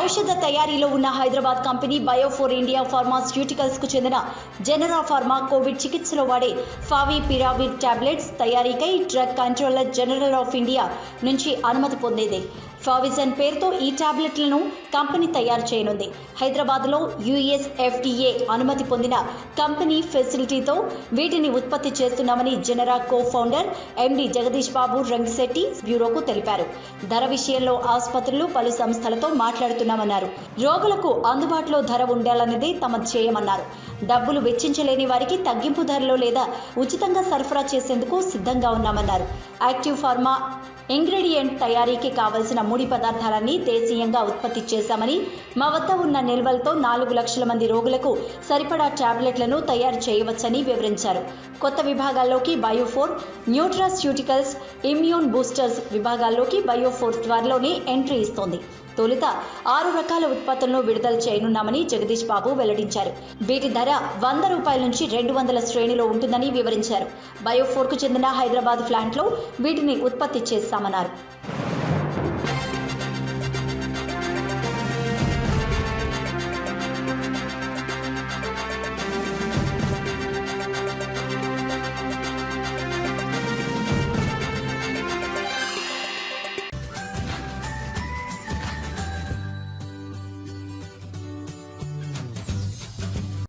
ఔషధ తయారీలో ఉన్న హైదరాబాద్ కంపెనీ బయోఫోర్ ఇండియా ఫార్మాస్యూటికల్స్కు చెందిన జెనరా ఫార్మా కోవిడ్ చికిత్సలో వాడే favipiravir tablets తయారీకై drug controller general of India నుంచి అనుమతి పొందేది. ఫావిజన్ పేరుతో ఈ టాబ్లెట్లను కంపెనీ తయారు చేయనుంది. హైదరాబాద్లో యుఎస్ ఎఫ్డీఏ అనుమతి పొందిన కంపెనీ ఫెసిలిటీతో వీటిని ఉత్పత్తి చేస్తున్నామని Zenara co founder MD Jagadish Babu Rangisetti బ్యూరోకు తెలిపారు. ధర విషయంలో ఆసుపత్రులు పలు సంస్థలతో మాట్లాడుతూ మాట్లాడుతున్నామన్నారు రోగులకు అందుబాటులో ధర ఉండాలన్నది తమ చేయమన్నారు డబ్బులు వెచ్చించలేని వారికి తగ్గింపు ధరలో లేదా ఉచితంగా సరఫరా చేసేందుకు సిద్ధంగా ఉన్నామన్నారు. యాక్టివ్ ఫార్మా ఇంగ్రీడియంట్ తయారీకి కావలసిన ముడి పదార్థాలన్నీ దేశీయంగా ఉత్పత్తి చేశామని మా వద్ద ఉన్న నిల్వలతో నాలుగు లక్షల మంది రోగులకు సరిపడా టాబ్లెట్లను తయారు చేయవచ్చని వివరించారు. కొత్త విభాగాల్లోకి బయోఫోర్ న్యూట్రాస్యూటికల్స్ ఇమ్యూన్ బూస్టర్స్ విభాగాల్లోకి బయోఫోర్ త్వరలోనే ఎంట్రీ ఇస్తోంది. తొలుత ఆరు రకాల ఉత్పత్తులను విడుదల చేయనున్నామని జగదీష్ బాబు వెల్లడించారు. వీటి ధర వంద రూపాయల నుంచి రెండు వందల శ్రేణిలో ఉంటుందని వివరించారు. బయోఫోర్కు చెందిన హైదరాబాద్ ప్లాంట్లో వీటిని ఉత్పత్తి சமணர்